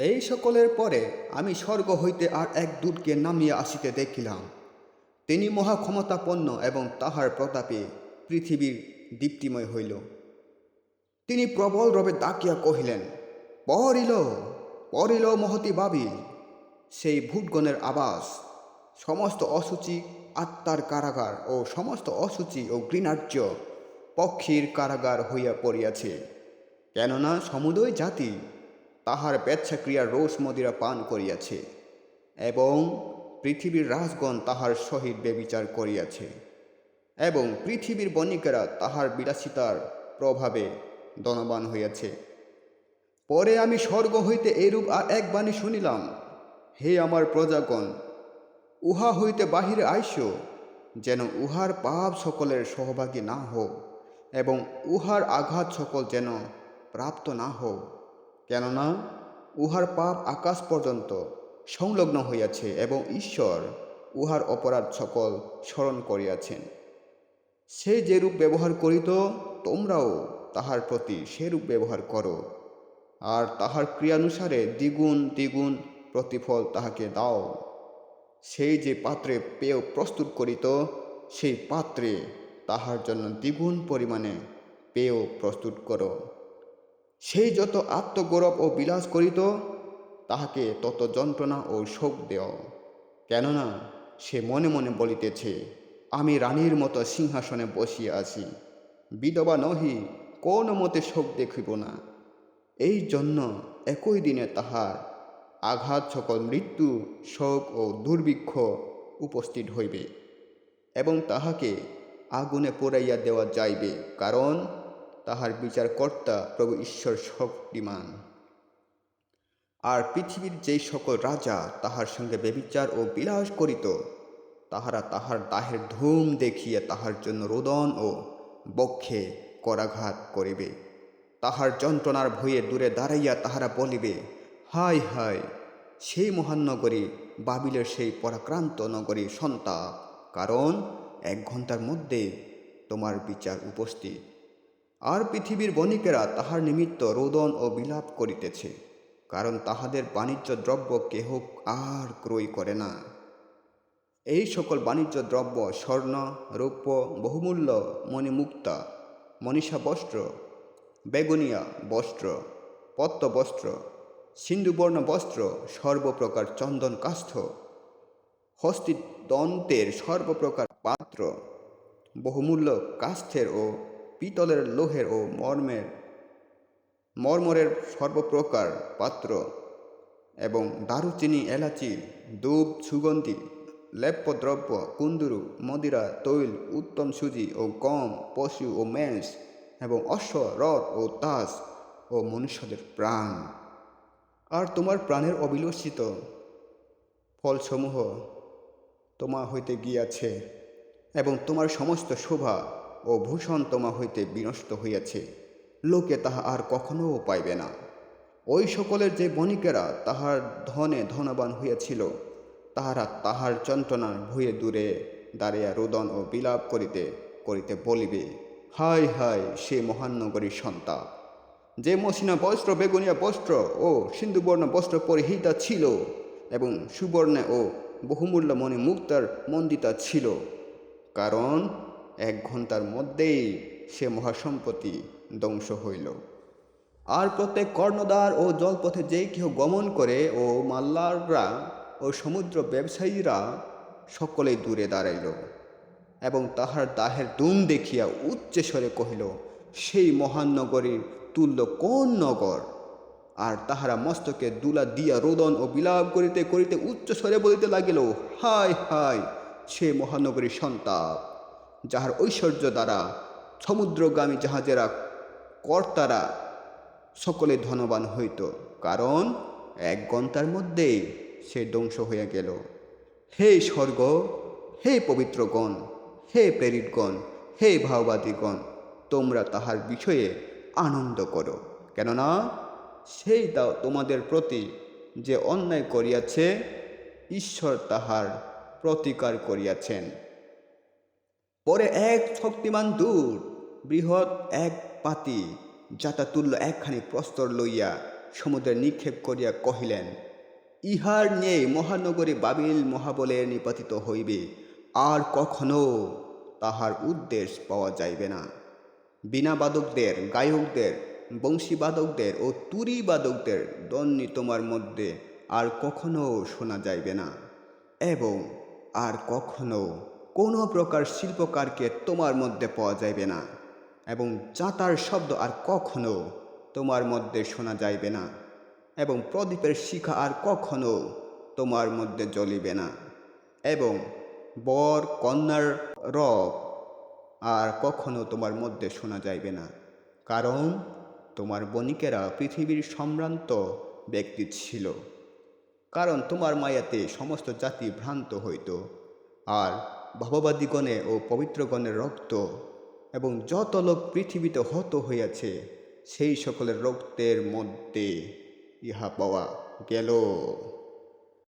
এই সকলের পরে আমি স্বর্গ হইতে আর এক দূতকে নামিয়া আসিতে দেখিলাম। তিনি মহা ক্ষমতাপন্ন এবং তাহার প্রতাপে পৃথিবীর দীপ্তিময় হইল। তিনি প্রবল রবে ডাকিয়া কহিলেন পরিল পরিল মহতি বাবিল সেই ভূতগণের আবাস, সমস্ত অসুচি আত্মার কারাগার ও সমস্ত অসুচি ও ঘৃণার্য পক্ষীর কারাগার হইয়া পড়িয়াছে। কেননা সমুদয় জাতি তাহার বেচ্ছাক্রিয়ার রোষ মদিরা পান করিয়াছে, এবং পৃথিবীর রাজগণ তাহার সহিত বেবিচার করিয়াছে, এবং পৃথিবীর বণিকেরা তাহার বিলাসিতার প্রভাবে দনবান হইয়াছে। পরে আমি স্বর্গ হইতে এরূপ আর এক বাণী শুনিলাম, হে আমার প্রজাগণ, উহা হইতে বাহিরে আইস, যেন উহার পাপ সকলের সহভাগী না হোক এবং উহার আঘাত সকল যেন প্রাপ্ত না হোক কেননা উহার পাপ আকাশ পর্যন্ত সংলগ্ন হইয়াছে এবং ঈশ্বর উহার অপরাধ সকল স্মরণ করিয়াছেন। সে যেরূপ ব্যবহার করিত, তোমরাও তাহার প্রতি সেরূপ ব্যবহার করো। আর তাহার ক্রিয়ানুসারে দ্বিগুণ দ্বিগুণ প্রতিফল তাহাকে দাও। সেই যে পাত্রে পেয় প্রস্তুত করিত, সেই পাত্রে তাহার জন্য দ্বিগুণ পরিমাণে পেয় প্রস্তুত করো। সেই যত আত্মগৌরব ও বিলাস করিত, তাহাকে তত যন্ত্রণা ও শোক দেও। কেননা সে মনে মনে বলিতেছে, আমি রানীর মতো সিংহাসনে বসিয়া আছি, বিধবা নহি, কোন মতে শোক দেখিব না। এই জন্য একই দিনে তাহার আঘাত সকল মৃত্যু, শোক ও দুর্ভিক্ষ উপস্থিত হইবে এবং তাহাকে আগুনে পোড়াইয়া দেওয়া যাইবে। কারণ তাহার বিচারকর্তা প্রভু ঈশ্বর শক্তিমান। আর পৃথিবীর যেই সকল রাজা তাহার সঙ্গে বেবিচার ও বিলাস করিত, তাহারা তাহার দাহের ধূম দেখিয়া তাহার জন্য রোদন ও বক্ষে করাঘাত করিবে। তাহার যন্ত্রণার ভয়ে দূরে দাঁড়াইয়া তাহারা বলিবে, হায় হায়, সেই মহানগরী বাবিলের সেই পরাক্রান্ত নগরী সন্তাপ। কারণ এক ঘণ্টার মধ্যে তোমার বিচার উপস্থিত। আর পৃথিবীর বণিকেরা তাহার নিমিত্ত রোদন ও বিলাপ করিতেছে, কারণ তাহাদের বাণিজ্য দ্রব্য কেহ আর ক্রয় করে না। এই সকল বাণিজ্য দ্রব্য স্বর্ণ, রৌপ্য, বহুমূল্য, মণিমুক্তা মনীষা বস্ত্র বেগুনিয়া বস্ত্র পত্ত বস্ত্র সিন্ধুবর্ণ বস্ত্র, সর্বপ্রকার চন্দন কাষ্ঠ হস্তি দন্তের সর্বপ্রকার পাত্র, বহুমূল্য কাষ্ঠের ও পিতলের লোহের ও মর্মের মর্মরের সর্বপ্রকার পাত্র এবং দারুচিনি, এলাচি দুব সুগন্ধি লেপ্যদ্রব্য কুন্দুরু, মদিরা, তৈল, উত্তম সুজি ও গম, পশু ও মেষ এবং অশ্ব, রথ ও তাস ও মনুষ্যদের প্রাণ। আর তোমার প্রাণের অবিলসিত ফলসমূহ তোমা হইতে গিয়াছে এবং তোমার সমস্ত শোভা ও ভূষণ তোমা হইতে বিনষ্ট হইয়াছে। লোকে তাহা আর কখনো পাইবে না। ওই সকলের যে বণিকেরা তাহার ধনে ধনবান হইয়াছিল, তাহারা তাহার যন্ত্রণার ভয়ে দূরে দাঁড়িয়া রোদন ও বিলাপ করিতে করিতে বলিবে, হায় হায়, সে মহানগরীর সন্তাপ যে মসিনা বস্ত্র, বেগুনিয়া বস্ত্র ও সিন্ধুবর্ণ বস্ত্র পরিহিতা ছিল এবং সুবর্ণে ও বহুমূল্য মণি মুক্তার মন্দিতা ছিল। কারণ এক ঘণ্টার মধ্যেই সে মহাসম্পত্তি ধ্বংস হইল। আর প্রত্যেক কর্ণদ্বার ও জলপথে যেই কেহ গমন করে ও মাল্লাররা ও সমুদ্র ব্যবসায়ীরা সকলেই দূরে দাঁড়াইল এবং তাহার দাহের দুম দেখিয়া উচ্চস্বরে কহিল, সেই মহান নগরীর তুল্য কোন নগর? আর তাহারা মস্তকে দুলা দিয়া রোদন ও বিলাপ করিতে করিতে উচ্চস্বরে বলিতে লাগিল, হায় হায়, সে মহানগরীর সন্তাপ! যাহার ঐশ্বর্য দ্বারা সমুদ্রগামী জাহাজেরা কর্তারা সকলে ধনবান হইত, কারণ এক ঘণ্টার মধ্যেই সে ধ্বংস হইয়া গেল। হে স্বর্গ, হে পবিত্রগণ, হে প্রেরিতগণ, হে ভাওবাদীগণ, তোমরা তাহার বিষয়ে আনন্দ করো। কেননা সেই তা তোমাদের প্রতি যে অন্যায় করিয়াছে, ঈশ্বর তাহার প্রতিকার করিয়াছেন। পরে এক শক্তিমান দূর বৃহৎ এক পাতি যাতা তুল্য একখানি প্রস্তর লইয়া সমুদ্রে নিক্ষেপ করিয়া কহিলেন, ইহার নিয়ে মহানগরী বাবিল মহাবলে নিপাতিত হইবে, আর কখনো তাহার উদ্দেশ্য পাওয়া যাইবে না। বীণাবাদকদের, গায়কদের, বংশীবাদকদের ও তুরিবাদকদের দন্নি তোমার মধ্যে আর কখনো শোনা যাইবে না, এবং আর কখনো কোনো প্রকার শিল্পকারকে তোমার মধ্যে পাওয়া যাইবে না, এবং যাতার শব্দ আর কখনো তোমার মধ্যে শোনা যাইবে না, এবং প্রদীপের শিখা আর কখনো তোমার মধ্যে জ্বলিবে না, এবং বর, কন্যার রব আর কখনো তোমার মধ্যে শোনা যাইবে না, কারণ তোমার বণিকেরা পৃথিবীর সম্ভ্রান্ত ব্যক্তি ছিল, কারণ তোমার মায়াতে সমস্ত জাতি ভ্রান্ত হইত, আর ভাববাদীগণে ও পবিত্রগণের রক্ত এবং যত লোক পৃথিবীতে হত হইয়াছে, সেই সকলের রক্তের মধ্যে ইহা পাওয়া গেল।